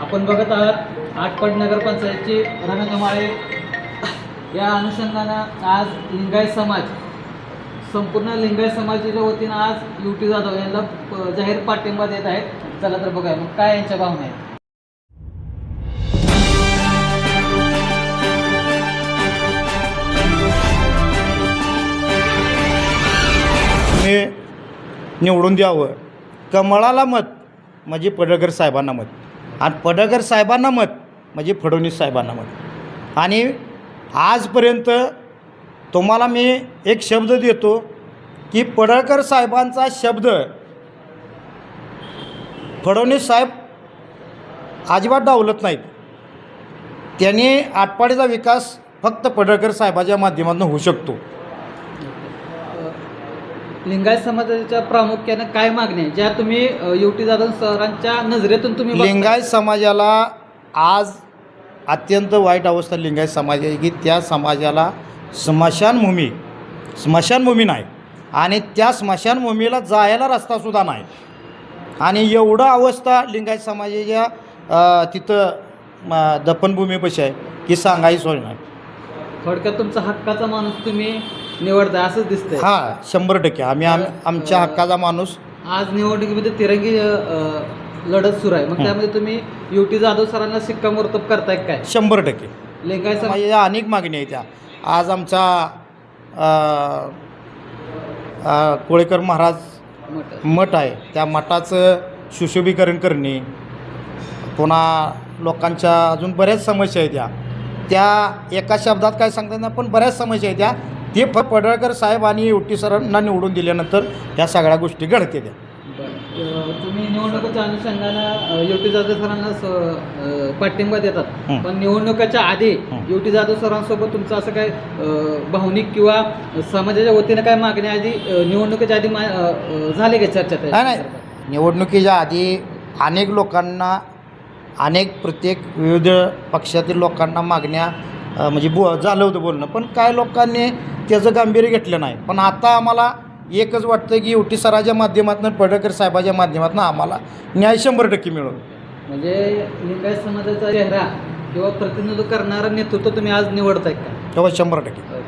आपण बघत आहात आटपाड नगरपंचायतची रणगमाळे. या अनुषंगानं आज लिंगायत समाज संपूर्ण लिंगायत समाजाच्या वतीनं आज युटी जाधव यांना जाहीर पाठिंबा देत आहेत. चला तर बघा मग काय यांच्या भावना आहेत. निवडून द्यावं कमळाला मत? म्हणजे पडळकर साहेबांना मत. आणि पडळकर साहेबांना मत म्हणजे फडणवीस साहेबांना मत. आणि आजपर्यंत तुम्हाला मी एक शब्द देतो की पडळकर साहेबांचा शब्द फडणवीस साहेब अजिबात डावलत नाहीत. त्यांनी आटपाडीचा विकास फक्त पडळकर साहेबाच्या माध्यमातून होऊ शकतो. लिंगायत समाजाच्या प्रामुख्यानं काय मागण्या? ज्या तुम्ही युटी जाधव सरांच्या नजरेतून तुम्ही? लिंगायत समाजाला आज अत्यंत वाईट अवस्था लिंगायत समाज आहे की त्या समाजाला स्मशानभूमी स्मशानभूमी नाही आणि त्या स्मशानभूमीला जायला रस्तासुद्धा नाही आणि एवढं अवस्था लिंगायत समाजाच्या तिथं दफनभूमीपाशी आहे की सांगायची सोय नाही थोडक्यात तुमचा हक्काचा माणूस तुम्ही निवडता असंच दिसतंय. हा शंभर टक्के. आम्ही आम आमच्या हक्काचा माणूस. आज निवडणुकीमध्ये तिरंगी अ, लढत सुरू आहे. मग. त्यामध्ये तुम्ही युटी जाधव सरांना शिक्कामोर्तब करताय काय? शंभर टक्के. समाजाच्या अनेक मागण्या आहेत त्या. आज आमचा अ, अ, कोळेकर महाराज मठ. मठ आहे. त्या मठाचं सुशोभीकरण करणे पुन्हा लोकांच्या अजून बऱ्याच समस्या आहेत त्या. त्या एका शब्दात काय सांगता नाही पण बऱ्याच समस्या आहेत त्या. ते फ पडळकर साहेब आणि युटी सरांना निवडून दिल्यानंतर ह्या सगळ्या गोष्टी घडते त्या तुम्ही निवडणुकीच्या अनुषंगानं युटी जाधव सरांना स- अ, पाठिंबा देतात. हं. पण निवडणुकीच्या आधी. युटी जाधव सरांसोबत तुमचं असं काय अ, भावनिक किंवा समाजाच्या वतीनं काय मागण्या आधी अ, निवडणुकीच्या आधी मा- अ, अ, झाले का चर्चा नाही नाही. निवडणुकीच्या आधी अनेक लोकांना अनेक प्रत्येक विविध पक्षातील लोकांना मागण्या अ, म्हणजे बो झालं होतं बोलणं. पण काय लोकांनी त्याचं गांभीर्य घेतलं नाही. पण आता आम्हाला एकच वाटतं की युटी सराच्या माध्यमातून पडळकर साहेबाच्या माध्यमातून आम्हाला न्याय शंभर टक्के मिळून. म्हणजे लिंगायत समाजाचा चेहरा किंवा प्रतिनिधित्व करणारं नेतृत्व तुम्ही आज निवडताय का? तेव्हा शंभर टक्के.